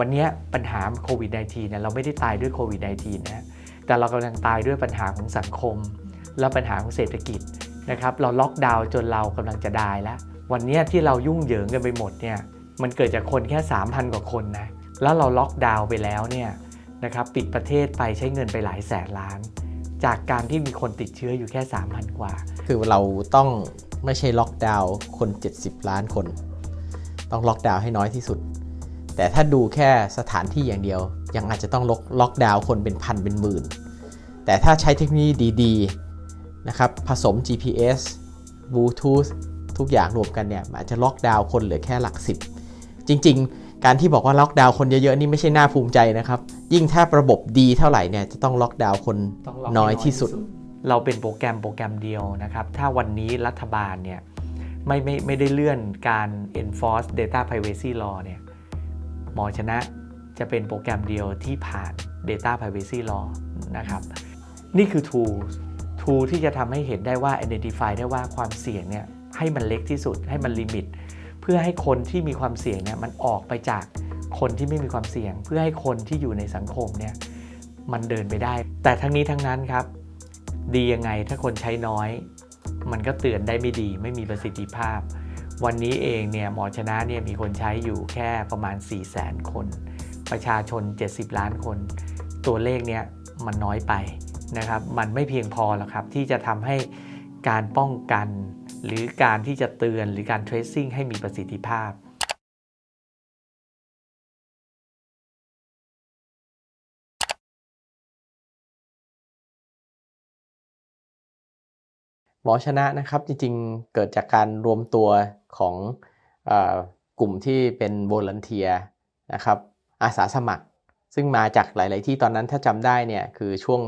วันนี้ปัญหาโควิด -19 เนี่ยเราไม่ได้ตายด้วยโควิด -19 นะแต่เรากำลังตายด้วยปัญหาของสังคม และปัญหาของเศรษฐกิจนะครับเราล็อกดาวน์จนเรากำลังจะดายแล้ว วันนี้ที่เรายุ่งเหยิงกันไปหมดเนี่ยมันเกิดจากคนแค่ 3,000 กว่าคนนะแล้วเราล็อกดาวน์ไปแล้วเนี่ยนะครับปิดประเทศไปใช้เงินไปหลายแสนล้าน จากการที่มีคนติดเชื้ออยู่แค่ 3,000 กว่า คือเราต้องไม่ใช่ล็อกดาวน์คน 70 ล้านคน ต้องล็อกดาวน์ให้น้อยที่สุด แต่ถ้าดูแค่สถานที่อย่างเดียว ยังอาจจะต้องล็อกล็อกดาวน์คนเป็นพันเป็นหมื่น แต่ถ้าใช้เทคโนโลยีดีๆนะครับผสม GPS Bluetooth ทุกอย่างรวมกันเนี่ยมันอาจจะล็อกดาวน์คนเหลือแค่หลักสิบจริง ๆ การที่บอกว่าล็อกดาวน์คนเยอะๆนี่ไม่ใช่น่าภูมิใจนะครับ ยิ่งถ้าระบบดีเท่าไหร่เนี่ยจะต้องล็อกดาวน์คนต้องล็อกให้น้อยที่สุด เราเป็นโปรแกรมโปรแกรมเดียวนะครับ ถ้าวันนี้รัฐบาลเนี่ยไม่ไม่ไม่ได้เลื่อนการ enforce data privacy law เนี่ย หมอชนะจะเป็นโปรแกรมเดียวที่ผ่าน data privacy law นะครับ นี่คือ tool tool ที่จะทำให้เห็นได้ว่า identify ได้ว่าความเสี่ยงเนี่ยให้มันเล็กที่สุดให้มันลิมิต เพื่อให้คนที่มีความเสี่ยงเนี่ยมันออกไปจากคนที่ไม่มีความเสี่ยง เพื่อให้คนที่อยู่ในสังคมเนี่ยมันเดินไปได้ แต่ทั้งนี้ทั้งนั้นครับ ดียังไงถ้าคนใช้น้อย มันก็เตือนได้ไม่ดี ไม่มีประสิทธิภาพ วันนี้เองเนี่ยหมอชนะเนี่ยมีคนใช้อยู่แค่ประมาณ 4 0 0 0 0 0 คน ประชาชน 70 ล้านคน ตัวเลขเนี่ยมันน้อยไปนะครับ มันไม่เพียงพอหรอกครับ ที่จะทำให้การป้องกัน หรือการที่จะเตือนหรือการ tracing ให้มีประสิทธิภาพ หมอชนะนะครับจริงๆ เกิดจากการรวมตัวของอกลุ่มที่เป็นโวลันเทียนะครับอาสาสมัคร ซึ่งมาจากหลาย ๆ ที่ตอนนั้นถ้าจำได้เนี่ยคือช่วง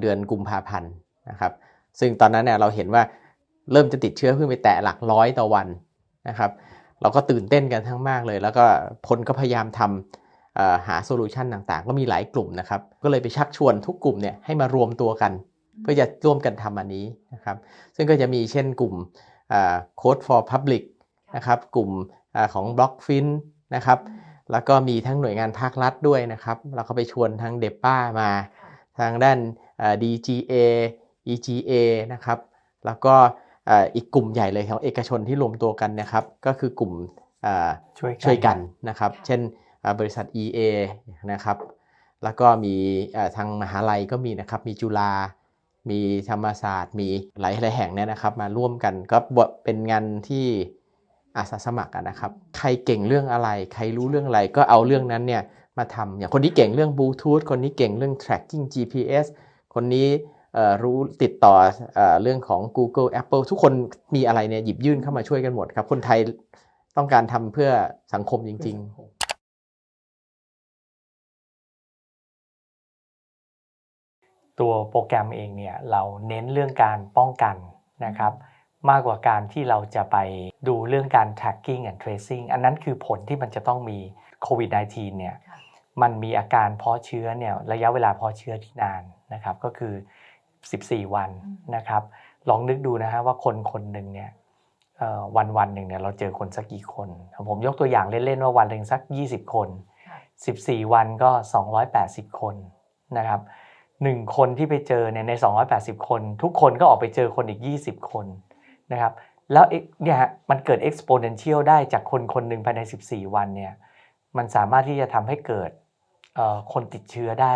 เดือนกุมภาพันธ์นะครับซึ่งตอนนั้นเนี่ยเราเห็นว่าเริ่มจะติดเชื้อเพิ่งไปแตะหลักร้อยต่อวันนะครับเราก็ตื่นเต้นกันทั้งมากเลย แล้วก็พลก็พยายามทำหาโซลูชันต่าง ๆ ก็มีหลายกลุ่มนะครับก็เลยไปชักชวนทุกกลุ่มเนี่ยให้มารวมตัวกัน เพื่อจะร่วมกันทำอันนี้นะครับ ซึ่งก็จะมีเช่นกลุ่มอ่า Code for Public นะครับ กลุ่มอาของ BlockFin นะครับ แล้วก็มีทั้งหน่วยงานภาครัฐด้วยนะครับ เราก็ไปชวนทางเดป้ามา ทางด้านอ่า DGA EGA นะครับ แล้วก็อ่าอีกกลุ่มใหญ่เลยของเอกชนที่รวมตัวกันนะครับ ก็คือกลุ่มอ่าช่วยกันช่วยกันนะครับ เช่นอ่าบริษัท EA นะครับ แล้วก็มีอ่าทางมหาลัยก็มีนะครับ มีจุฬา มีธรรมศาสตร์ มีหลายหลายแห่งเนี่ยนะครับมาร่วมกันก็เป็นงานที่อาสาสมัครนะครับ ใครเก่งเรื่องอะไร ใครรู้เรื่องอะไรก็เอาเรื่องนั้นเนี่ยมาทำอย่างคนนี้เก่งเรื่องบลูทูธคนนี้เก่งเรื่อง tracking GPS คนนี้รู้ติดต่อเอ่อเรื่องของ Google Apple ทุกคนมีอะไรเนี่ยหยิบยื่นเข้ามาช่วยกันหมดครับ คนไทยต้องการทำเพื่อสังคมจริง ๆ ตัวโปรแกรมเองเนี่ยเราเน้นเรื่องการป้องกันนะครับมากกว่าการที่เราจะไปดูเรื่องการ tracking and tracing อันนั้นคือผลที่มันจะต้องมีโควิด -19 เนี่ยมันมีอาการเพาะเชื้อเนี่ยระยะเวลาเพาะเชื้อที่นานนะครับก็คือ 14 วันนะครับลองนึกดูนะฮะว่าคนคนหนึ่งเนี่ยเอ่อวันวันหนึ่งเนี่ยเราเจอคนสักกี่คน ผมยกตัวอย่างเล่นๆว่าวันหนึ่งสัก 20 คน 14 วันก็ 280 คนนะครับ หนึ่งคนที่ไปเจอเนี่ยใน 280 คน ทุกคนก็ออกไปเจอคนอีก 20 คนนะครับแล้วเอ๊ะเนี่ยฮะมันเกิด exponential ได้จากคนคนหนึ่งภายใน 14 วันเนี่ยมันสามารถที่จะทำให้เกิดคนติดเชื้อได้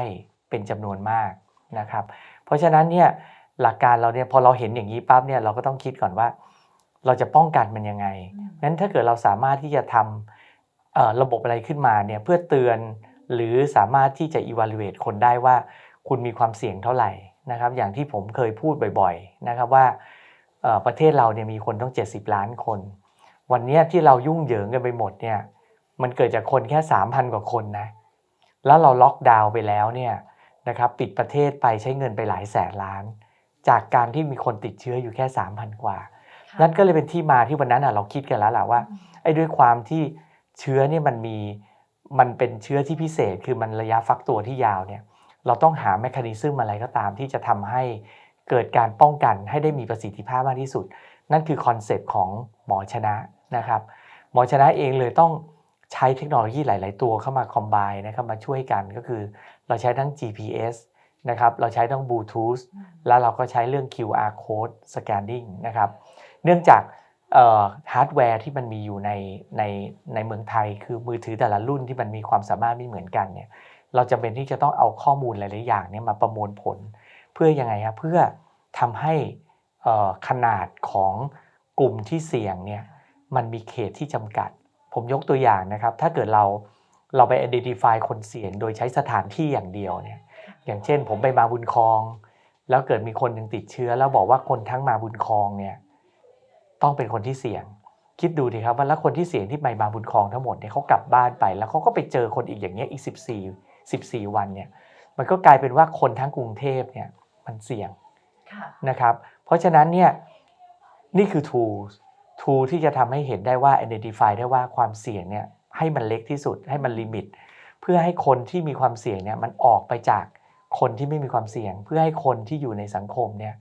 เป็นจำนวนมากนะครับ เพราะฉะนั้นเนี่ยหลักการเราเนี่ยพอเราเห็นอย่างนี้ปั๊บเนี่ยเราก็ต้องคิดก่อนว่า เราจะป้องกันมันยังไงงั้นถ้าเกิดเราสามารถที่จะทำระบบอะไรขึ้นมาเนี่ยเพื่อเตือนหรือสามารถที่จะ evaluate คนได้ว่า คุณมีความเสี่ยงเท่าไหร่นะครับ อย่างที่ผมเคยพูดบ่อยๆนะครับว่าเอ่อประเทศเราเนี่ยมีคนต้อง 70 ล้านคน วันเนี้ยที่เรายุ่งเหยิงกันไปหมดเนี่ยมันเกิดจากคนแค่ 3,000 กว่าคนนะแล้วเราล็อกดาวน์ไปแล้วเนี่ยนะครับปิดประเทศไปใช้เงินไปหลายแสนล้าน จากการที่มีคนติดเชื้ออยู่แค่ 3,000 กว่า นั่นก็เลยเป็นที่มาที่วันนั้นอะเราคิดกันแล้วแหละว่าไอ้ด้วยความที่เชื้อเนี่ยมันมีมันเป็นเชื้อที่พิเศษ คือมันระยะฟักตัวที่ยาวเนี่ย เราต้องหาแมคานิซึมอะไรก็ตามที่จะทำให้เกิดการป้องกันให้ได้มีประสิทธิภาพมากที่สุด นั่นคือคอนเซปต์ของหมอชนะนะครับหมอชนะเองเลยต้องใช้เทคโนโลยีหลาย ๆ ตัวเข้ามาคอมไบนะครับมาช่วยกันก็คือเราใช้ทั้ง GPS นะครับเราใช้ทั้งบลูทูธแล้วเราก็ใช้เรื่อง QR code scanning นะครับเนื่องจากฮาร์ดแวร์ที่มันมีอยู่ในในในเมืองไทย คือมือถือแต่ละรุ่นที่มันมีความสามารถไม่เหมือนกันเนี่ย เราจำเป็นที่จะต้องเอาข้อมูลหลาย ๆ อย่างเนี่ยมาประมวลผล เพื่อยังไงครับเพื่อทำให้อ่อขนาดของกลุ่มที่เสี่ยงเนี่ยมันมีเขตที่จำกัด ผมยกตัวอย่างนะครับ ถ้าเกิดเราเราไป identify คนเสี่ยงโดยใช้สถานที่อย่างเดียวเนี่ยอย่างเช่น ผมไปมาบุญคลอง แล้วเกิดมีคนหนึ่งติดเชื้อ แล้วบอกว่าคนทั้งมาบุญคลองเนี่ยต้องเป็นคนที่เสี่ยง คิดดูดิครับว่าแล้วคนที่เสี่ยงที่ไปมาบุญคลองทั้งหมดเนี่ยเขากลับบ้านไป แล้วเขาก็ไปเจอคนอีกอย่างเงี้ยอีก 14 14 วันเนี่ยมันก็กลายเป็นว่าคนทั้งกรุงเทพเนี่ยมันเสี่ยงค่ะนะครับเพราะฉะนั้นเนี่ยนี่คือ tool tool ที่จะทำให้เห็นได้ว่า identify ได้ว่าความเสี่ยงเนี่ยให้มันเล็กที่สุดให้มันลิมิต เพื่อให้คนที่มีความเสี่ยงเนี่ยมันออกไปจากคนที่ไม่มีความเสี่ยง เพื่อให้คนที่อยู่ในสังคมเนี่ย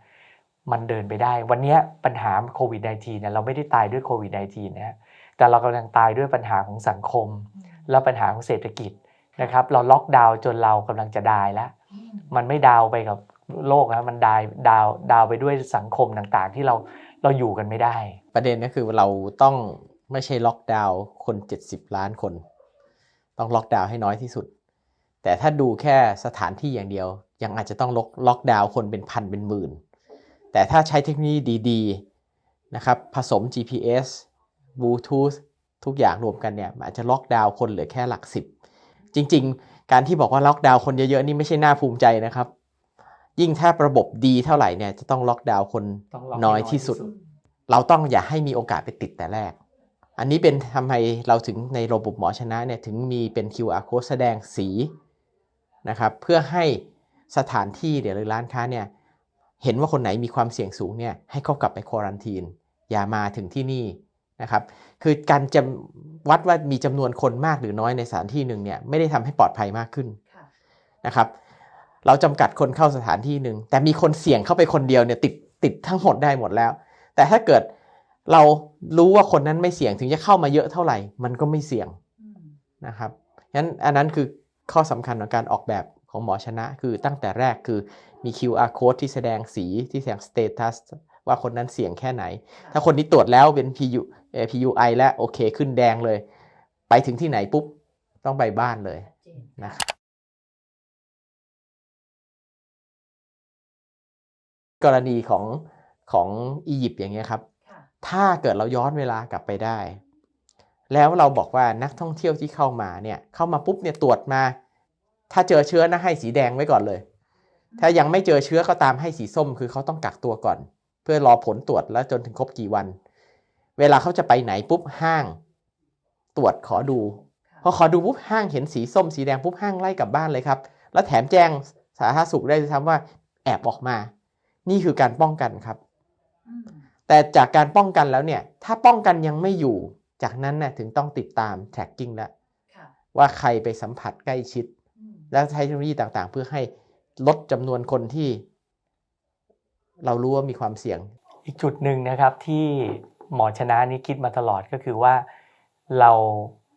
มันเดินไปได้ วันนี้ปัญหาโควิด -19 เนี่ยเราไม่ได้ตายด้วยโควิด -19 นะฮะแต่เรากำลังตายด้วยปัญหาของสังคม และปัญหาของเศรษฐกิจ นะครับ เราล็อกดาวน์จนเรากำลังจะดายแล้ว มันไม่ดาวไปกับโลกนะมันดายดาวดาวไปด้วยสังคมต่างๆ ที่เราเราอยู่กันไม่ได้ ประเด็นก็คือเราต้องไม่ใช่ล็อกดาวน์คน 70 ล้านคน ต้องล็อกดาวน์ให้น้อยที่สุด แต่ถ้าดูแค่สถานที่อย่างเดียว ยังอาจจะต้องล็อกล็อกดาวน์คนเป็นพันเป็นหมื่น แต่ถ้าใช้เทคโนโลยีดีๆนะครับผสม GPS Bluetooth ทุกอย่างรวมกันเนี่ยมันอาจจะล็อกดาวน์คนเหลือแค่หลักสิบ จริง ๆ การที่บอกว่าล็อกดาวน์คนเยอะๆนี่ไม่ใช่น่าภูมิใจนะครับ ยิ่งถ้าระบบดีเท่าไหร่เนี่ยจะต้องล็อกดาวน์คนต้องล็อกให้น้อยที่สุด เราต้องอย่าให้มีโอกาสไปติดแต่แรก อันนี้เป็นทำให้เราถึงในระบบหมอชนะเนี่ยถึงมีเป็น QR code แสดงสีนะครับเพื่อให้สถานที่เดี๋ยวหรือร้านค้าเนี่ยเห็นว่าคนไหนมีความเสี่ยงสูงเนี่ยให้เขากลับไปควอรันทีนอย่ามาถึงที่นี่ นะครับคือการจะวัดว่ามีจำนวนคนมากหรือน้อยในสถานที่หนึ่งเนี่ยไม่ได้ทำให้ปลอดภัยมากขึ้นค่ะนะครับเราจำกัดคนเข้าสถานที่หนึ่งแต่มีคนเสี่ยงเข้าไปคนเดียวเนี่ยติดติดทั้งหมดได้หมดแล้ว แต่ถ้าเกิดเรารู้ว่าคนนั้นไม่เสี่ยงถึงจะเข้ามาเยอะเท่าไหร่ มันก็ไม่เสี่ยงอืมนะครับงั้นอันนั้นคือข้อสำคัญของการออกแบบของหมอชนะ คือตั้งแต่แรกคือมี QR code ที่แสดงสีที่แสดง status ว่าคนนั้นเสี่ยงแค่ไหน ถ้าคนนี้ตรวจแล้วเป็น PU เอ่อ PUI แล้วโอเคขึ้นแดงเลย ไปถึงที่ไหนปุ๊บ ต้องไปบ้านเลยชัดเจนนะครับกรณีของของอียิปต์อย่างเงี้ยครับค่ะถ้าเกิดเราย้อนเวลากลับไปได้ แล้วเราบอกว่านักท่องเที่ยวที่เข้ามาเนี่ยเข้ามาปุ๊บเนี่ยตรวจมา ถ้าเจอเชื้อนะให้สีแดงไว้ก่อนเลย ถ้ายังไม่เจอเชื้อก็ตามให้สีส้มคือเขาต้องกักตัวก่อน เพื่อรอผลตรวจแล้วจนถึงครบกี่วัน เวลาเขาจะไปไหนปุ๊บห้าง ตรวจขอดูค่ะพอขอดูปุ๊บห้างเห็นสีส้มสีแดงปุ๊บห้างไล่กลับบ้านเลยครับ แล้วแถมแจ้งสาธารณสุขได้ด้วยซ้ำว่าแอบออกมา นี่คือการป้องกันครับอืมแต่จากการป้องกันแล้วเนี่ย ถ้าป้องกันยังไม่อยู่ จากนั้นน่ะถึงต้องติดตาม tracking แล้วค่ะว่าใครไปสัมผัสใกล้ชิดอืมและใช้เทคโนโลยีต่างๆ เพื่อให้ลดจำนวนคนที่ เรารู้ว่ามีความเสี่ยง อีกจุดหนึ่งนะครับที่หมอชนะนี่คิดมาตลอดก็คือว่าเรา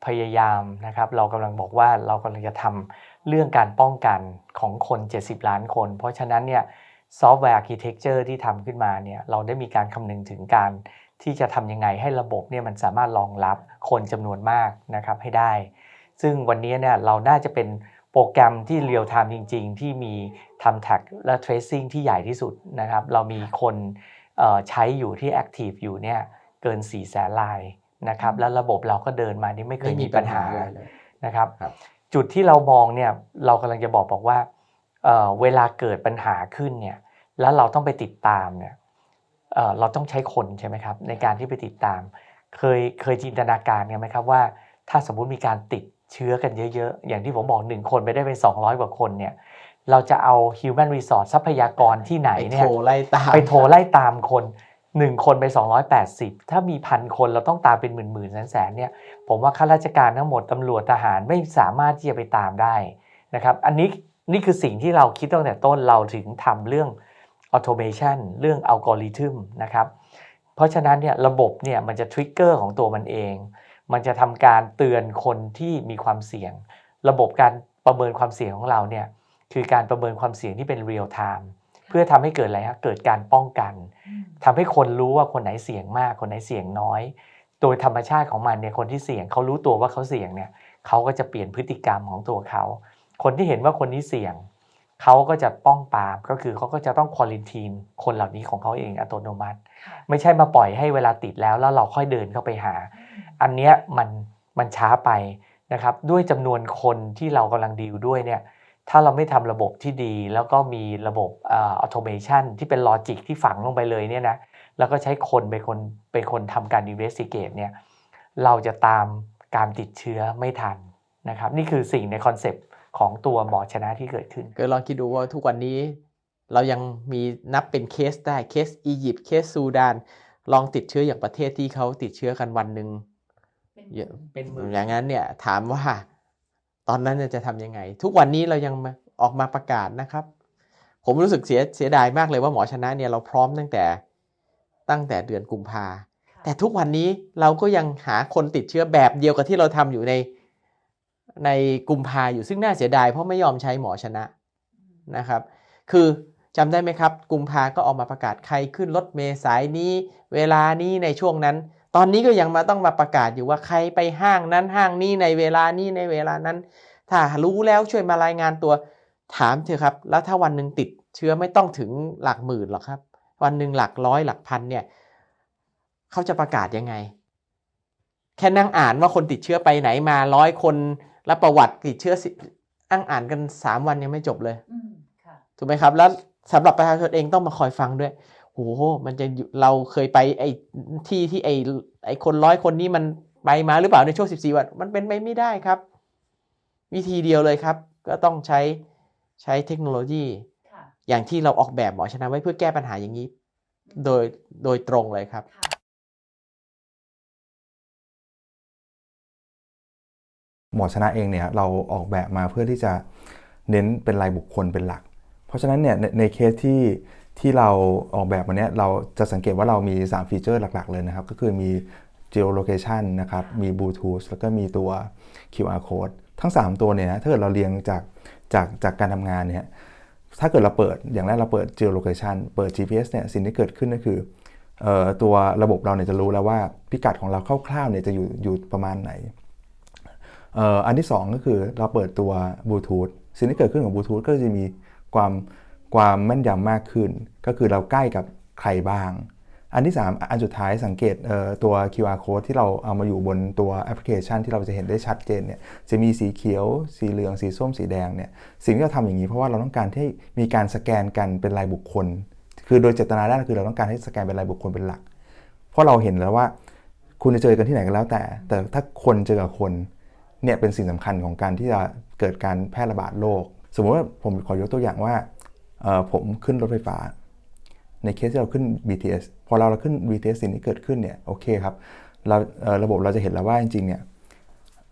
พยายามนะครับเรากำลังบอกว่าเรากำลังจะทำเรื่องการป้องกันของคน 70 ล้านคน เพราะฉะนั้นเนี่ยซอฟต์แวร์อาร์เคเต็กเจอร์ที่ทำขึ้นมาเนี่ยเราได้มีการคำนึงถึงการที่จะทำยังไงให้ระบบเนี่ยมันสามารถรองรับคนจำนวนมากนะครับให้ได้ ซึ่งวันนี้เนี่ยเราน่าจะเป็น รแกรมที่เรียลไทม์จริง ๆ ที่มีทำแท็กและ tracing ที่ใหญ่ที่สุดนะครับ เรามีคนเอ่อใช้อยู่ที่ active อยู่เนี่ยเกิน 4 0 0แสนลายนะครับ แล้วระบบเราก็เดินมานี่ไม่เคยมีปัญหาอะไรเลยนะครับครับจุดที่เรามองเนี่ยเรากำลังจะบอกบอกว่าเอ่อเวลาเกิดปัญหาขึ้นเนี่ยแล้วเราต้องไปติดตามเนี่ยเอ่อเราต้องใช้คนใช่ไหมครับในการที่ไปติดตาม เคยเคยจินตนาการกันไหมครับว่า ถ้าสมมุติมีการติด เชื้อกันเยอะๆ อย่างที่ผมบอกหนึ่งคนไปได้เป็น 200 กว่าคนเนี่ยเราจะเอา human resource ทรัพยากรที่ไหนไปเนี่โทยรไล่ตามไปโทรไล่ตามคน1คนไป 280 ถ้ามีพันคนเราต้องตามเป็นหมื่นๆแสนๆเนี่ยผมว่าข้าราชการทั้งหมดตำรวจทหารไม่สามารถที่จะไปตามได้นะครับอันนี้นี่คือสิ่งที่เราคิดตั้งแต่ต้นเราถึงทำเรื่อง automation เรื่องอัลกอริทึมนะครับเพราะฉะนั้นเนี่ยระบบเนี่ยมันจะทริกเกอร์ของตัวมันเอง มันจะทำการเตือนคนที่มีความเสี่ยง ระบบการประเมินความเสี่ยงของเราเนี่ยคือการประเมินความเสี่ยงที่เป็นเรียลไทม์เพื่อทำให้เกิดอะไรฮะเกิดการป้องกันทำให้คนรู้ว่าคนไหนเสี่ยงมาก คนไหนเสี่ยงน้อย โดยธรรมชาติของมันเนี่ยคนที่เสี่ยงเขารู้ตัวว่าเขาเสี่ยงเนี่ยเขาก็จะเปลี่ยนพฤติกรรมของตัวเขา คนที่เห็นว่าคนนี้เสี่ยง เขาก็จะป้องปรามก็คือเขาก็จะต้องควอลินทีนคนเหล่านี้ของเขาเองอัตโนมัติ ไม่ใช่มาปล่อยให้เวลาติดแล้วแล้วเราค่อยเดินเข้าไปหา อันเนี้ยมันมันช้าไปนะครับด้วยจำนวนคนที่เรากำลังดีลด้วยเนี่ยถ้าเราไม่ทำระบบที่ดี แล้วก็มีระบบออโตเมชันที่เป็นลอจิกที่ฝังลงไปเลยเนี่ยนะแล้วก็ใช้คนเป็นคนเป็นคนทำการ investigate เนี่ยเราจะตามการติดเชื้อไม่ทันนะครับนี่คือสิ่งในคอนเซปต์ ของตัวหมอชนะที่เกิดขึ้นก็ลองคิดดูว่าทุกวันนี้ เรายังมีนับเป็นเคสได้เคสอียิปต์เคสซูดาน ลองติดเชื้ออย่างประเทศที่เขาติดเชื้อกันวันหนึ่งเยอะเป็นหมื่นอย่างนั้นเนี่ยถามว่าตอนนั้นเนี่ยจะทำยังไง ทุกวันนี้เรายังมาออกมาประกาศนะครับ ผมรู้สึกเสียเสียดายมากเลยว่าหมอชนะเนี่ยเราพร้อมตั้งแต่ตั้งแต่เดือนกุมภาแต่ทุกวันนี้เราก็ยังหาคนติดเชื้อแบบเดียวกับที่เราทำอยู่ใน ในกุมภาอยู่ซึ่งน่าเสียดายเพราะไม่ยอมใช้หมอชนะนะครับ คือจำได้ไหมครับ กุมภาก็ออกมาประกาศใครขึ้นรถเมลสายนี้ เวลานี้ในช่วงนั้น ตอนนี้ก็ยังมาต้องมาประกาศอยู่ว่าใครไปห้างนั้นห้างนี้ในเวลานี้ในเวลานั้น ถ้ารู้แล้วช่วยมารายงานตัวถามเถอะครับ แล้วถ้าวันหนึ่งติดเชื้อไม่ต้องถึงหลักหมื่นหรอกครับ วันหนึ่งหลักร้อยหลักพันเนี่ยเขาจะประกาศยังไง แค่นั่งอ่านว่าคนติดเชื้อไปไหนมาร้อยคน แล้วประวัติติดเชื้อสินั่งอ่านกันสามวันยังไม่จบเลยอืมค่ะถูกไหมครับ แล้วสำหรับประชาชนเองต้องมาคอยฟังด้วยโหมันจะอยู่เราเคยไปไอ้ที่ที่ไอ้ไอ้คนร้อยคนนี้มันไปมาหรือเปล่าในช่วง 14 วัน มันเป็นไปไม่ได้ครับ วิธีเดียวเลยครับ ก็ต้องใช้ใช้เทคโนโลยีค่ะอย่างที่เราออกแบบหมอชนะไว้เพื่อแก้ปัญหาอย่างนี้ โดยโดยตรงเลยครับ หมอชนะเองเนี่ยเราออกแบบมาเพื่อที่จะเน้นเป็นรายบุคคลเป็นหลัก เพราะฉะนั้นเนี่ยในเคสที่ที่เราออกแบบมาเนี้ยเราจะสังเกตว่าเรามี 3 ฟีเจอร์หลัก ๆ เลยนะครับ ก็คือมี geolocation นะครับ มี Bluetooth แล้วก็มีตัว QR code ทั้ง 3 ตัวเนี่ยถ้าเกิดเราเรียงจากจากจากการทำงานเนี่ยถ้าเกิดเราเปิดอย่างแรกเราเปิด geolocation เปิด GPS เนี่ยสิ่งที่เกิดขึ้นก็คือตัวระบบเราเนี่ยจะรู้แล้วว่าพิกัดของเราคร่าวๆเนี่ยจะอยู่อยู่ประมาณไหน อันที่ 2 ก็คือเราเปิดตัวบลูทูธสิ่งที่เกิดขึ้นของบลูทูธก็จะมีความความแม่นยำมากขึ้น ก็คือเราใกล้กับใครบ้าง อันที่ 3 อันสุดท้ายสังเกตเตัว QR code ที่เราเอามาอยู่บนตัวแอปพลิเคชันที่เราจะเห็นได้ชัดเจนเนี่ยจะมีสีเขียว สีเหลือง สีส้ม สีแดงเนี่ยสิ่งที่เราทำอย่างนี้เพราะว่าเราต้องการให้มีการสแกนกันเป็นรายบุคคล คือโดยเจตนาแรกคือเราต้องการให้สแกนเป็นรายบุคคลเป็นหลัก เพราะเราเห็นแล้วว่า คุณจะเจอกันที่ไหนก็แล้วแต่ แต่ถ้าคนเจอกับคน เนี่ยเป็นสิ่งสำคัญของการที่จะเกิดการแพร่ระบาดโรคสมมติว่าผมขอยกตัวอย่างว่าผมขึ้นรถไฟฟ้า ในเคสที่เราขึ้น BTS พอเราเราขึ้น BTS สิ่งที่เกิดขึ้นเนี่ยโอเคครับเราเระบบเราจะเห็นแล้วว่าจริงๆเนี่ย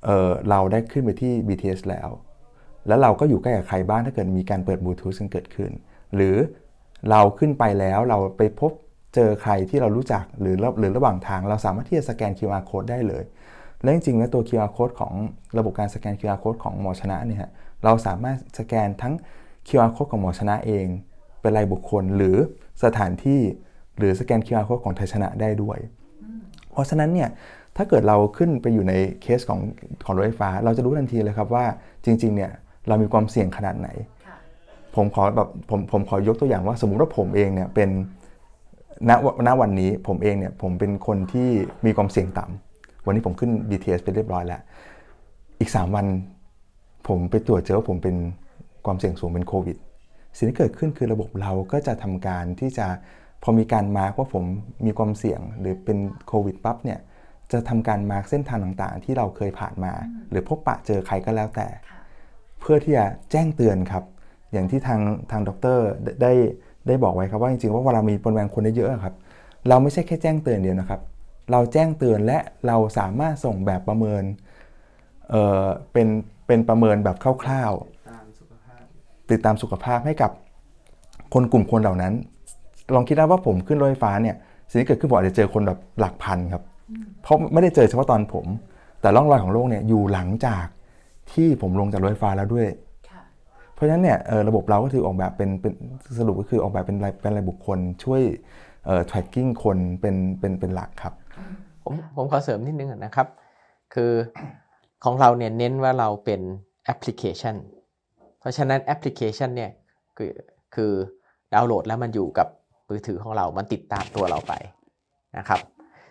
เเราได้ขึ้นไปที่ BTS แล้ว แล้วเราก็อยู่ใกล้กับใครบ้างถ้าเกิดมีการเปิดบลูทูธซึ่งเกิดขึ้น หรือเราขึ้นไปแล้วเราไปพบเจอใครที่เรารู้จักหรือหรือระหว่างทางเราสามารถที่จะสแกน QR code ได้เลย และจริงๆแล้วตัว QR code ของระบบการสแกน QR code ของหมอชนะเนี่ยเราสามารถสแกนทั้ง QR code ของหมอชนะเอง เป็นรายบุคคลหรือสถานที่หรือสแกน QR code ของไทยชนะได้ด้วย เพราะฉะนั้นเนี่ยถ้าเกิดเราขึ้นไปอยู่ในเคสของของรถไฟฟ้า เราจะรู้ทันทีเลยครับว่าจริงๆเนี่ยเรามีความเสี่ยงขนาดไหน ผมขอแบบผมผมขอยกตัวอย่างว่า สมมุติว่าผมเองเนี่ยเป็นณณวันนี้ผมเองเนี่ยผมเป็นคนที่มีความเสี่ยงต่ำ วันนี้ผมขึ้น BTS ไปเรียบร้อยแล้ว อีก 3 วันผมไปตรวจเจอว่าผมเป็นความเสี่ยงสูงเป็นโควิด สิ่งที่เกิดขึ้นคือระบบเราก็จะทำการที่จะพอมีการมาร์กว่าผมมีความเสี่ยงหรือเป็นโควิดปั๊บเนี่ยจะทำการมาร์กเส้นทางต่างๆ ที่เราเคยผ่านมา หรือพบปะเจอใครก็แล้วแต่ค่ะเพื่อที่จะแจ้งเตือนครับ อย่างที่ทางทางด็อกเตอร์ได้ได้บอกไว้ครับว่าจริงๆว่าเวลามีปริมาณคนเยอะๆครับ เราไม่ใช่แค่แจ้งเตือนเดียวนะครับ เราแจ้งเตือนและเราสามารถส่งแบบประเมินเอ่อเป็นเป็นประเมินแบบคร่าวๆติดตามสุขภาพให้กับคนกลุ่มคนเหล่านั้น ลองคิดนะว่าผมขึ้นรถไฟฟ้าเนี่ยสิ่งที่เกิดขึ้นผมอาจจะเจอคนแบบหลักพันครับ เพราะไม่ได้เจอเฉพาะตอนผม แต่ร่องรอยของโรคเนี่ยอยู่หลังจากที่ผมลงจากรถไฟฟ้าแล้วด้วยค่ะเพราะฉะนั้นเนี่ยเอ่อระบบเราก็ถือออกแบบเป็นเป็นสรุปก็คือออกแบบเป็นรายเป็นรายบุคคลช่วยเอ่อ tracking คนเป็นเป็นเป็นหลักครับ ผมผมขอเสริมนิดนึงนะครับ คือของเราเนี่ยเน้นว่าเราเป็นแอปพลิเคชัน เพราะฉะนั้นแอปพลิเคชันเนี่ยคือคือดาวน์โหลดแล้วมันอยู่กับมือถือของเรา มันติดตามตัวเราไปนะครับ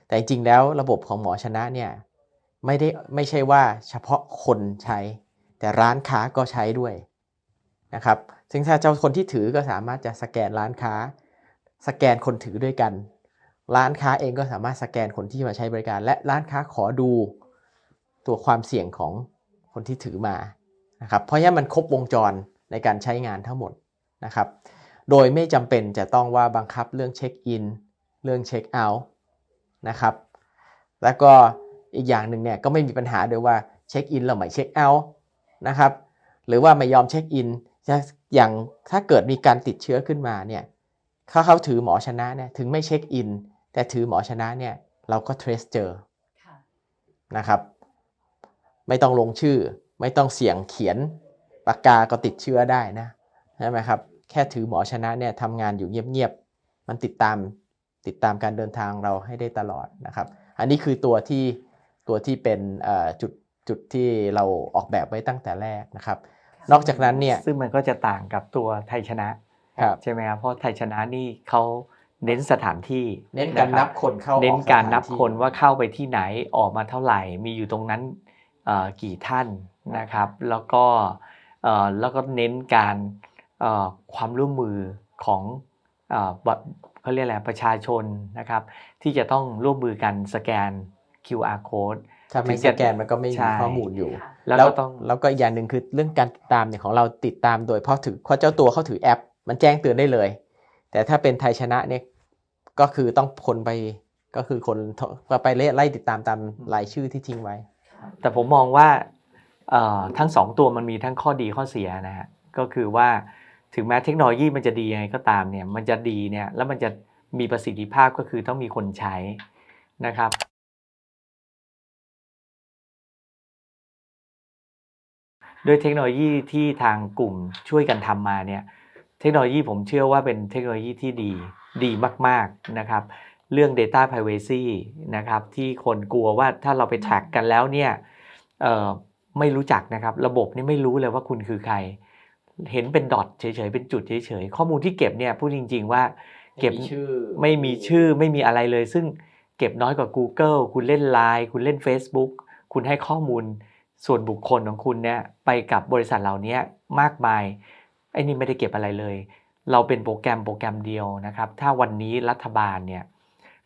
แต่จริงแล้วระบบของหมอชนะเนี่ยไม่ได้ไม่ใช่ว่าเฉพาะคนใช้ แต่ร้านค้าก็ใช้ด้วยนะครับ ซึ่งถ้าเจ้าคนที่ถือก็สามารถจะสแกนร้านค้า สแกนคนถือด้วยกัน ร้านค้าเองก็สามารถสแกนคนที่มาใช้บริการ และร้านค้าขอดูตัวความเสี่ยงของคนที่ถือมานะครับเพราะฉะนั้นมันครบวงจรในการใช้งานทั้งหมดนะครับ โดยไม่จำเป็นจะต้องว่าบังคับเรื่องเช็คอินเรื่องเช็คเอาท์นะครับ แล้วก็อีกอย่างหนึ่งเนี่ยก็ไม่มีปัญหาด้วยว่าเช็คอินแล้วไม่เช็คเอาท์นะครับ หรือว่าไม่ยอมเช็คอินอย่างถ้าเกิดมีการติดเชื้อขึ้นมาเนี่ยถ้าเขาถือหมอชนะเนี่ยถึงไม่เช็คอิน แต่ถือหมอชนะเนี่ยเราก็ trace เจอค่ะนะครับ ไม่ต้องลงชื่อ ไม่ต้องเสี่ยงเขียนปากกาก็ติดเชื้อได้นะใช่ไหมครับ แค่ถือหมอชนะเนี่ยทำงานอยู่เงียบๆมันติดตามติดตามการเดินทางเราให้ได้ตลอดนะครับ อันนี้คือตัวที่ตัวที่เป็นเอ่อจุดจุดที่เราออกแบบไว้ตั้งแต่แรกนะครับ นอกจากนั้นเนี่ยซึ่งมันก็จะต่างกับตัวไทยชนะครับใช่ไหมครับเพราะไทยชนะนี่เขา เน้นสถานที่เน้นการะคนัรับคนเข้าออกเน้นการนับสถที่คนว่าเข้าไปที่ไหนออกมาเท่าไหร่ มีอยู่ตรงนั้นเอ่อกี่ท่านนะครับ แล้วก็เอ่อแล้วก็เน้นการเอ่อความร่วมมือของเอ่อแบบเขาเรียกอะไรประชาชนนะครับ ที่จะต้องร่วมมือกันสแกน QR code ถ้าไม่ถึงสจะแกนมันก็ไม่ใช่มีข้อมูลอยู่ค่ะแล้วแล้วก็ต้องแล้วก็อีกอย่างหนึ่งคือเรื่องการติดตามเนี่ยของเราติดตามโดยเพราะถือเพราะเจ้าตัวเขาถือแอป มันแจ้งเตือนได้เลย แต่ถ้าเป็นไทยชนะเนี่ยก็คือต้องคนไปก็คือคนไปไล่ติดตามตามรายชื่อที่ทิ้งไว้ แต่ผมมองว่าทั้งสองตัวมันมีทั้งข้อดีข้อเสียนะฮะก็คือว่าถึงแม้เทคโนโลยีมันจะดียังไงก็ตามเนี่ยมันจะดีเนี่ยแล้วมันจะมีประสิทธิภาพก็คือต้องมีคนใช้นะครับด้วยเทคโนโลยีที่ทางกลุ่มช่วยกันทำมาเนี่ย ทคโนโลยีผมเชื่อว่าเป็นเทคโนโลยีที่ดีดีมาก ๆ นะครับ เรื่อง Data Privacy นะครับ ที่คนกลัวว่าถ้าเราไป track กันแล้วเนี่ยเอ่อไม่รู้จักนะครับ ระบบนี่ไม่รู้เลยว่าคุณคือใคร เห็นเป็นดอทเฉย ๆ เป็นจุดเฉย ๆ ข้อมูลที่เก็บเนี่ยพูดจริง ๆ ว่าเก็บไม่มีชื่อไม่มีชื่อไม่มีอะไรเลย ซึ่งเก็บน้อยกว่า Google คุณเล่น Line คุณเล่น Facebook คุณให้ข้อมูลส่วนบุคคลของคุณเนี่ยไปกับบริษัทเหล่านี้มากมาย ไอ้นี่ไม่ได้เก็บอะไรเลย เราเป็นโปรแกรมโปรแกรมเดียวนะครับ ถ้าวันนี้รัฐบาลเนี่ย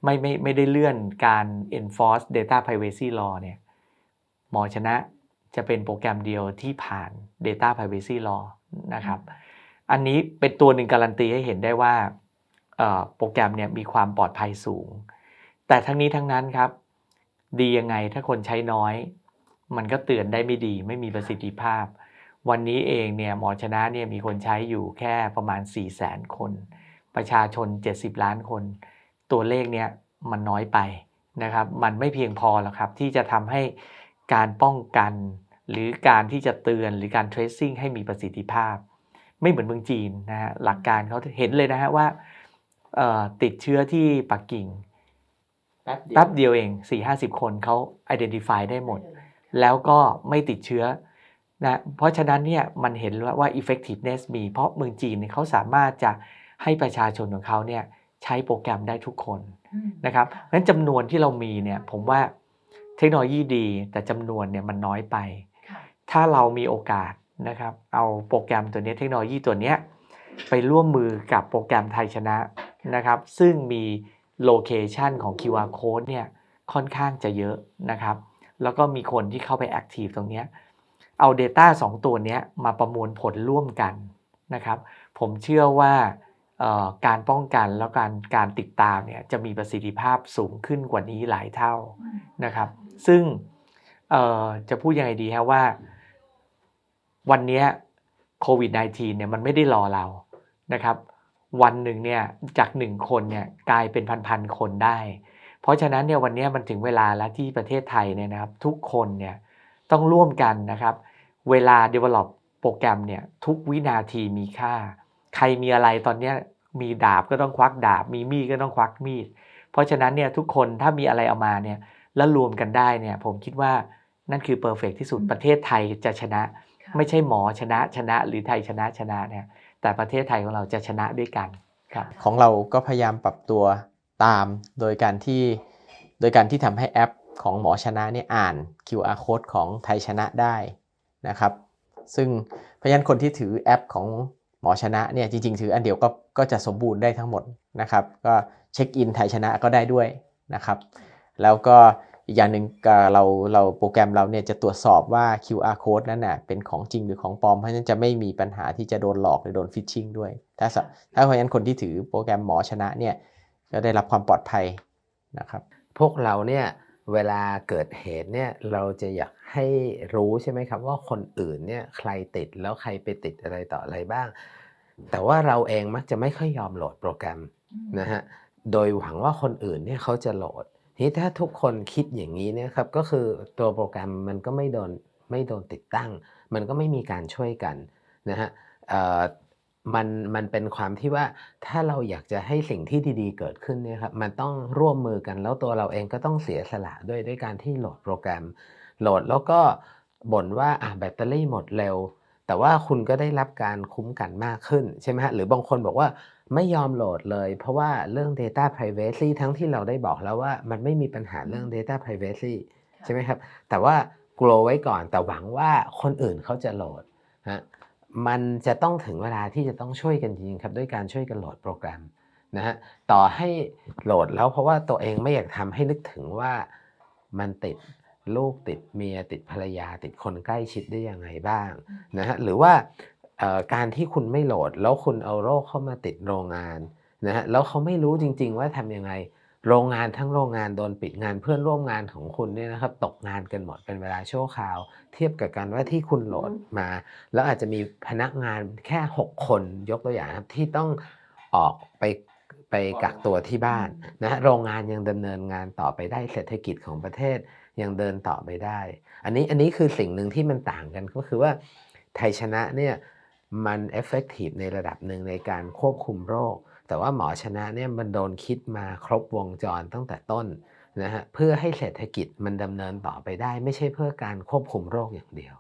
ไม่ไม่ไม่ได้เลื่อนการ enforce data privacy law เนี่ยหมอชนะจะเป็นโปรแกรมเดียวที่ผ่าน data privacy law นะครับ อันนี้เป็นตัวหนึ่งการันตีให้เห็นได้ว่าโปรแกรมเนี่ยมีความปลอดภัยสูง แต่ทั้งนี้ทั้งนั้นครับ ดียังไงถ้าคนใช้น้อย มันก็เตือนได้ไม่ดี ไม่มีประสิทธิภาพ วันนี้เองเนี่ยหมอชนะเนี่ยมีคนใช้อยู่แค่ประมาณ 4 0 0แสนคน ประชาชน 70 ล้านคน ตัวเลขเนี่ยมันน้อยไปนะครับ มันไม่เพียงพอหรอกครับ ที่จะทำให้การป้องกัน หรือการที่จะเตือนหรือการ tracing ให้มีประสิทธิภาพ ไม่เหมือนเมืองจีนนะฮะหลักการเขาเห็นเลยนะฮะว่าเอ่อติดเชื้อที่ปักกิ่งแป๊บเดียวแป๊บเดียวเอง 4-50 คนเขา identify ได้หมด แล้วก็ไม่ติดเชื้อ นะเพราะฉะนั้นเนี่ยมันเห็นว่าว่า effectiveness มี เพราะเมืองจีนเนี่ยเขาสามารถจะให้ประชาชนของเขาเนี่ยใช้โปรแกรมได้ทุกคนอืมนะครับเพราะฉะนั้นจำนวนที่เรามีเนี่ยผมว่าเทคโนโลยีดี แต่จำนวนเนี่ยมันน้อยไปค่ะถ้าเรามีโอกาสนะครับเอาโปรแกรมตัวนี้เทคโนโลยีตัวเนี้ยไปร่วมมือกับโปรแกรมไทยชนะนะครับซึ่งมีโลเคชันของ QR code เนี่ยค่อนข้างจะเยอะนะครับแล้วก็มีคนที่เข้าไป Active ตรงเนี้ย เอา Data 2 ตัวนี้มาประมวลผลร่วมกันนะครับ ผมเชื่อว่าการป้องกันแล้วการการติดตามเนี่ยจะมีประสิทธิภาพสูงขึ้นกว่านี้หลายเท่านะครับ ซึ่งจะพูดยังไงดีฮะว่า วันนี้โควิด -19 เนี่ยมันไม่ได้รอเรานะครับ วันหนึ่งเนี่ยจากหนึ่งคนเนี่ยกลายเป็นพันๆคนได้ เพราะฉะนั้นเนี่ยวันนี้มันถึงเวลาแล้วที่ประเทศไทยเนี่ยนะครับ ทุกคนเนี่ยต้องร่วมกันนะครับ เวลา develop โปรแกรมเนี่ยทุกวินาทีมีค่า ใครมีอะไรตอนเนี้ยมีดาบก็ต้องควักดาบ มีมีดก็ต้องควักมีด เพราะฉะนั้นเนี่ยทุกคนถ้ามีอะไรเอามาเนี่ยแล้วรวมกันได้เนี่ยผมคิดว่านั่นคือเพอร์เฟกที่สุดอืมประเทศไทยจะชนะค่ะไม่ใช่หมอชนะชนะ หรือไทยชนะชนะเนี่ยแต่ประเทศไทยของเราจะชนะด้วยกันครับของเราก็พยายามปรับตัวตามโดยการที่โดยการที่ทำให้แอปของหมอชนะเนี่ยอ่าน QR code ของไทยชนะได้ นะครับ ซึ่งเพราะฉะนั้นคนที่ถือแอปของหมอชนะเนี่ยจริง ๆ ถืออันเดียวก็ก็จะสมบูรณ์ได้ทั้งหมดนะครับ ก็เช็คอินไทยชนะก็ได้ด้วยนะครับ แล้วก็อีกอย่างหนึ่งเราเราโปรแกรมเราเนี่ยจะตรวจสอบว่า QR code นั้นน่ะเป็นของจริงหรือของปลอม เพราะฉะนั้นจะไม่มีปัญหาที่จะโดนหลอกหรือโดนฟิชชิงด้วย ถ้าถ้าเพราะฉะนั้นคนที่ถือโปรแกรมหมอชนะเนี่ยก็ได้รับความปลอดภัยนะครับ พวกเราเนี่ย เวลาเกิดเหตุเนี่ยเราจะอยากให้รู้ใช่ไหมครับว่าคนอื่นเนี่ยใครติดแล้วใครไปติดอะไรต่ออะไรบ้าง แต่ว่าเราเองมักจะไม่ค่อยยอมโหลดโปรแกรมนะฮะโดยหวังว่าคนอื่นเนี่ยเขาจะโหลดทีนี้ถ้าทุกคนคิดอย่างนี้เนี่ยครับก็คือตัวโปรแกรมมันก็ไม่โดนไม่โดนติดตั้ง มันก็ไม่มีการช่วยกันนะฮะเอ่อ มันมันเป็นความที่ว่าถ้าเราอยากจะให้สิ่งที่ดีๆ เกิดขึ้นเนี่ยครับมันต้องร่วมมือกันแล้วตัวเราเองก็ต้องเสียสละด้วยด้วยการที่โหลดโปรแกรม โหลดแล้วก็บ่นว่าอะแบตเตอรี่หมดเร็ว แต่ว่าคุณก็ได้รับการคุ้มกันมากขึ้นใช่ไหมฮะหรือบางคนบอกว่าไม่ยอมโหลดเลย เพราะว่าเรื่อง Data Privacy ทั้งที่เราได้บอกแล้วว่ามันไม่มีปัญหาเรื่อง Data Privacy ใช่ไหมครับ แต่ว่ากลัวไว้ก่อนแต่หวังว่าคนอื่นเขาจะโหลดฮะ มันจะต้องถึงเวลาที่จะต้องช่วยกันจริงครับ ด้วยการช่วยกันโหลดโปรแกรมนะฮะต่อให้โหลดแล้วเพราะว่าตัวเองไม่อยากทำให้นึกถึงว่ามันติดลูกติดเมียติดภรรยาติดคนใกล้ชิดได้ยังไงบ้างนะฮะหรือว่าการที่คุณไม่โหลดแล้วคุณเอาโรคเข้ามาติดโรงงานนะฮะแล้วเขาไม่รู้จริง ๆ ว่าทำยังไง โรงงานทั้งโรงงานโดนปิดงานเพื่อนร่วมงานของคุณเนี่ยนะครับตกงานกันหมดเป็นเวลาชั่วคราว เทียบกับการว่าที่คุณโหลดมา แล้วอาจจะมีพนักงานแค่ 6 คนยกตัวอย่างนะครับที่ต้องออกไปไปกักตัวที่บ้านนะฮะโรงงานยังดำเนินงานต่อไปได้เศรษฐกิจของประเทศยังเดินต่อไปได้ อันนี้อันนี้คือสิ่งหนึ่งที่มันต่างกันก็คือว่าไทยชนะเนี่ยมันเอฟเฟกตีฟในระดับหนึ่งในการควบคุมโรค แต่ว่าหมอชนะเนี่ยมันโดนคิดมาครบวงจรตั้งแต่ต้นนะฮะเพื่อให้เศรษฐกิจมันดำเนินต่อไปได้ ไม่ใช่เพื่อการควบคุมโรคอย่างเดียว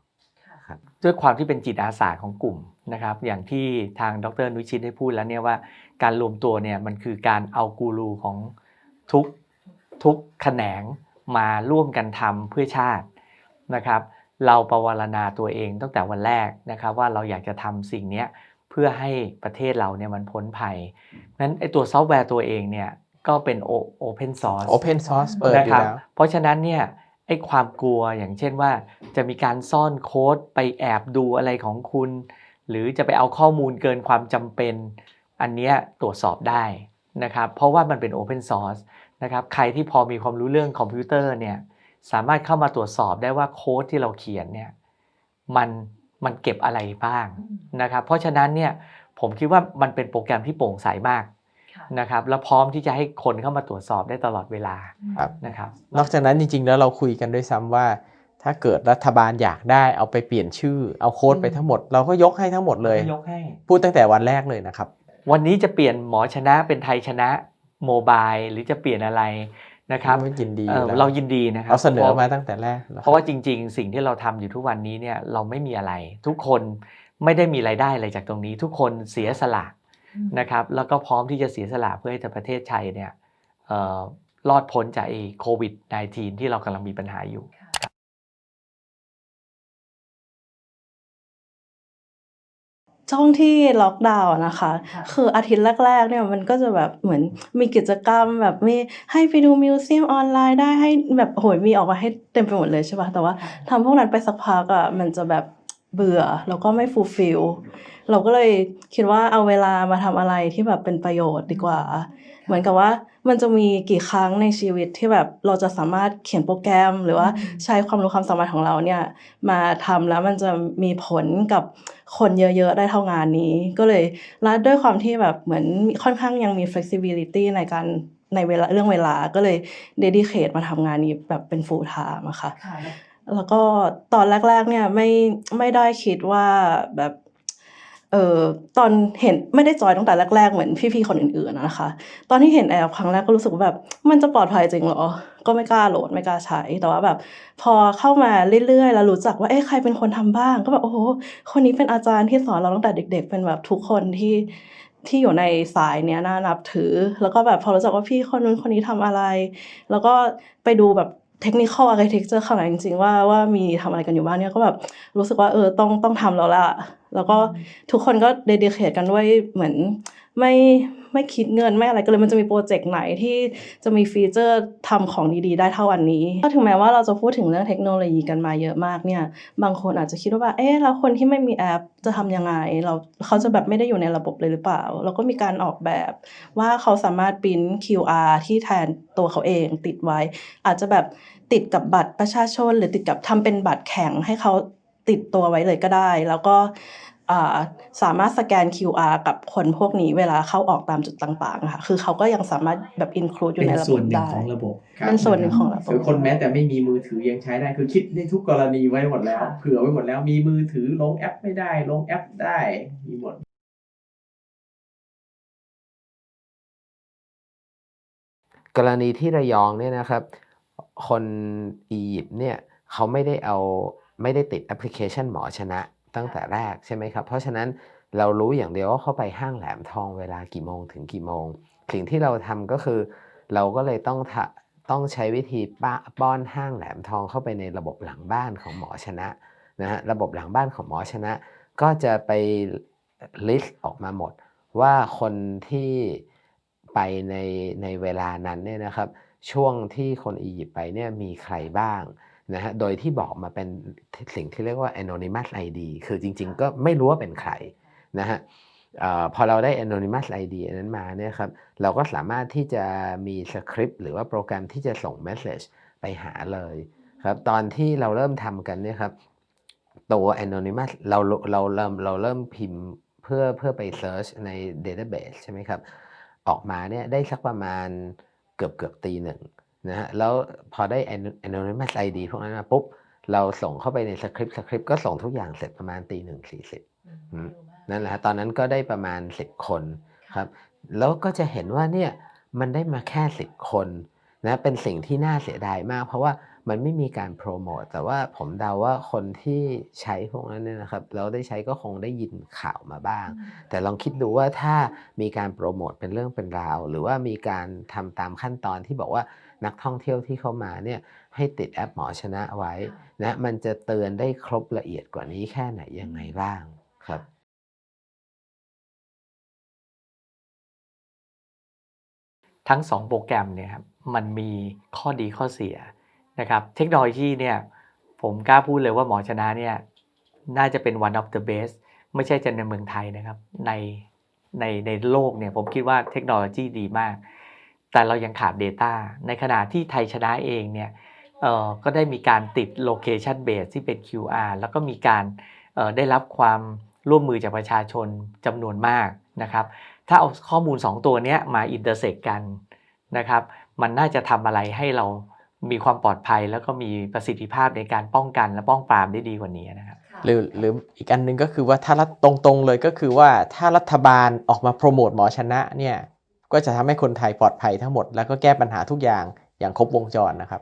ครับด้วยความที่เป็นจิตอาสาของกลุ่มนะครับ อย่างที่ทางดรนุชิตได้พูดแล้วเนี่ยว่าการรวมตัวเนี่ยมันคือการเอากูรูของทุกทุกแขนงมาร่วมกันทำเพื่อชาตินะครับ เราประวรณาตัวเองตั้งแต่วันแรกนะครับ ว่าเราอยากจะทำสิ่งนี้ เพื่อให้ประเทศเราเนี่ยมันพ้นภัยนั้นไอตัวซอฟต์แวร์ตัวเองเนี่ยก็เป็นโอเพนซอร์ส Open Source เปิดนะอคยู่รับแล้วเพราะฉะนั้นเนี่ยไอ้ความกลัวอย่างเช่นว่า จะมีการซ่อนโค้ดไปแอบดูอะไรของคุณ หรือจะไปเอาข้อมูลเกินความจำเป็น อันเนี้ยตรวจสอบได้นะครับเพราะว่ามันเป็น Open Source นะครับใครที่พอมีความรู้เรื่องคอมพิวเตอร์เนี่ยสามารถเข้ามาตรวจสอบได้ว่าโค้ดที่เราเขียนเนี่ยมัน มันเก็บอะไรบ้างนะครับ เพราะฉะนั้นเนี่ยผมคิดว่ามันเป็นโปรแกรมที่โปร่งใสมากค่ะนะครับแล้วพร้อมที่จะให้คนเข้ามาตรวจสอบได้ตลอดเวลาครับนะครับ นอกจากนั้นจริง ๆ แล้วเราคุยกันด้วยซ้ำว่า ถ้าเกิดรัฐบาลอยากได้เอาไปเปลี่ยนชื่อ เอาโค้ดไปทั้งหมด เราก็ยกให้ทั้งหมดเลยยกให้พูดตั้งแต่วันแรกเลยนะครับ วันนี้จะเปลี่ยนหมอชนะเป็นไทยชนะโมบายหรือจะเปลี่ยนอะไร นะครับไม่ยินดีเอ่ออยู่แล้วเรายินดีนะครับเราเสนอพระมาตั้งแต่แรกแล้วเพราะว่าจริง ๆ สิ่งที่เราทำอยู่ทุกวันนี้เนี่ยเราไม่มีอะไร ทุกคนไม่ได้มีรายได้อะไรจากตรงนี้ ทุกคนเสียสละนะครับแล้วก็พร้อมที่จะเสียสละเพื่อให้ประเทศไทยเนี่ยเอ่อรอดพ้นจากไอ้โควิด -19 ที่เรากำลังมีปัญหาอยู่ ช่วงที่ล็อกดาวน์อะนะคะค่ะคืออาทิตย์แรกๆเนี่ยมันก็จะแบบเหมือนมีกิจกรรมแบบมีให้ไปดูมิวเซียมออนไลน์ได้ให้แบบโหยมีออกมาให้เต็มไปหมดเลยใช่ปะแต่ว่าทำพวกนั้นไปสักพักอะมันจะแบบ เบื่อแล้วก็ไม่ฟูลฟิลเราก็เลยคิดว่าเอาเวลามาทำอะไรที่แบบเป็นประโยชน์ดีกว่า เหมือนกับว่ามันจะมีกี่ครั้งในชีวิตที่แบบเราจะสามารถเขียนโปรแกรม หรือว่าอืมใช้ความรู้ความสามารถของเราเนี่ยมาทำแล้วมันจะมีผลกับคนเยอะ ๆ ได้เท่างานนี้ ก็เลยแล้วด้วยความที่แบบเหมือนค่อนข้างยังมี flexibility ในการในเวลาเรื่องเวลาก็เลยเดดิเคทมาทำงานนี้แบบเป็น full time อะค่ะค่ะ แล้วก็ตอนแรก ๆ เนี่ยไม่ไม่ได้คิดว่าแบบ เออตอนเห็นไม่ได้จอยตั้งแต่แรก ๆ เหมือนพี่ๆคนอื่นๆนะคะ ตอนที่เห็นแอปครั้งแรกก็รู้สึกว่าแบบ มันจะปลอดภัยจริงเหรอ ก็ไม่กล้าโหลดไม่กล้าใช้ แต่ว่าแบบ พอเข้ามาเรื่อยๆแล้วรู้จักว่าเอ๊ะใครเป็นคนทำบ้าง ก็แบบโอ้โหคนนี้เป็นอาจารย์ที่สอนเราตั้งแต่เด็ก ๆ เป็นแบบทุกคนที่ที่อยู่ในสายเนี้ยน่านับถือ แล้วก็แบบพอรู้จักว่าพี่คนนู้นคนนี้ทำอะไร แล้วก็ไปดูแบบ เทคนิคอลอาร์เคเต็กเจอร์ข้างในจริงๆว่าว่ามีทำอะไรกันอยู่บ้างเนี่ยก็แบบรู้สึกว่าเออต้องต้องทำแล้วล่ะ แล้วก็ทุกคนก็เดดิเคทกันด้วยเหมือน ไม่ไม่คิดเงินไม่อะไรก็เลยมันจะมีโปรเจกต์ไหนที่จะมีฟีเจอร์ทำของดีๆ ได้เท่าวันนี้ก็ถึงแม้ว่าเราจะพูดถึงเรื่องเทคโนโลยีกันมาเยอะมากเนี่ยบางคนอาจจะคิดว่าแบบเอ๊ะแล้วคนที่ไม่มีแอปจะทำยังไง เราเขาจะแบบไม่ได้อยู่ในระบบเลยหรือเปล่า เราก็มีการออกแบบว่าเขาสามารถปริ้น QR ที่แทนตัวเขาเองติดไว้ อาจจะแบบติดกับบัตรประชาชน หรือติดกับทำเป็นบัตรแข็งให้เขาติดตัวไว้เลยก็ได้ แล้วก็ สามารถสแกน QR กับคนพวกนี้เวลาเข้าออกตามจุดต่างๆค่ะคือเขาก็ยังสามารถแบบ include อยู่เป็นในระส่บวนบหนึ่งได้ของระบบเป็นส่วนหนึ่งของระบบคือคนแม้แต่ไม่มีมือถือยังใช้ได้ คือคิดในทุกกรณีไว้หมดแล้ว เผื่อไว้หมดแล้วมีมือถือลงแอปไม่ได้ ลงแอปได้มีหมดกรณีที่ระยองเนี่ยนะครับ คนอียิปต์เนี่ยเขาไม่ได้เอาไม่ได้ติดแอปพลิเคชันหมอชนะ ตั้งแต่แรกใช่ไหมครับ เพราะฉะนั้นเรารู้อย่างเดียวว่าเขาไปห้างแหลมทองเวลากี่โมงถึงกี่โมง สิ่งที่เราทำก็คือ เราก็เลยต้องทะต้องใช้วิธีป้าป้อนห้างแหลมทองเข้าไปในระบบหลังบ้านของหมอชนะนะฮะระบบหลังบ้านของหมอชนะ ก็จะไป list ออกมาหมด ว่าคนที่ไปในในเวลานั้นเนี่ยนะครับ ช่วงที่คนอียิปต์ไปเนี่ยมีใครบ้าง นะฮะโดยที่บอกมาเป็นสิ่งที่เรียกว่า anonymous ID คือจริงๆ ก็ไม่รู้ว่าเป็นใครนะฮะเออพอเราได้ anonymous ID อันนั้นมาเนี่ยครับเราก็สามารถที่จะมีสคริปต์หรือว่าโปรแกรมที่จะส่ง message ไปหาเลยครับตอนที่เราเริ่มทำกันเนี่ยครับตัว anonymous เราเราเริ่มเราเริ่มพิมพ์เพื่อเพื่อไป search ใน database ใช่ไหมครับ ออกมาเนี่ยได้สักประมาณเกือบเกือบตีหนึ่ง นะฮะแล้วพอได้ anonymous ID พวกนั้นมาปุ๊บ เราส่งเข้าไปในสคริปต์สคริปต์ก็ส่งทุกอย่างเสร็จประมาณตีหนึ่งสี่สิบนั่นแหละฮะตอนนั้นก็ได้ประมาณ 10 คนครับ แล้วก็จะเห็นว่าเนี่ยมันได้มาแค่ 10 คนนะเป็นสิ่งที่น่าเสียดายมาก เพราะว่ามันไม่มีการโปรโมทแต่ว่าผมเดาว่าคนที่ใช้พวกนั้นเนี่ยนะครับเราได้ใช้ก็คงได้ยินข่าวมาบ้าง แต่ลองคิดดูว่าถ้ามีการโปรโมทเป็นเรื่องเป็นราว หรือว่ามีการทำตามขั้นตอนที่บอกว่า นักท่องเที่ยวที่เข้ามาเนี่ยให้ติดแอปหมอชนะไว้นะมันจะเตือนได้ครบละเอียดกว่านี้แค่ไหนยังไงบ้างครับทั้ง 2 โปรแกรมเนี่ยครับมันมีข้อดีข้อเสียนะครับเทคโนโลยีเนี่ยผมกล้าพูดเลยว่าหมอชนะเนี่ยน่าจะเป็น one of the best ไม่ใช่จะในเมืองไทยนะครับในในในโลกเนี่ยผมคิดว่าเทคโนโลยีดีมาก แต่เรายังขาด Data ในขณะที่ไทยชนะเองเนี่ยก็ได้มีการติด location base ที่เป็น QR แล้วก็มีการได้รับความร่วมมือจากประชาชนจำนวนมากนะครับ ถ้าเอาข้อมูล 2 ตัวนี้มาอินเตอร์เซกกันนะครับ มันน่าจะทำอะไรให้เรามีความปลอดภัยแล้วก็มีประสิทธิภาพในการป้องกันและป้องปรามได้ดีกว่านี้นะครับหรือหรืออีกอันหนึงก็คือว่าถ้ารัฐตรงๆเลยก็คือว่าถ้ารัฐบาลออกมาโปรโมทหมอชนะเนี่ย ก็จะทำให้คนไทยปลอดภัยทั้งหมด แล้วก็แก้ปัญหาทุกอย่างอย่างครบวงจรนะครับ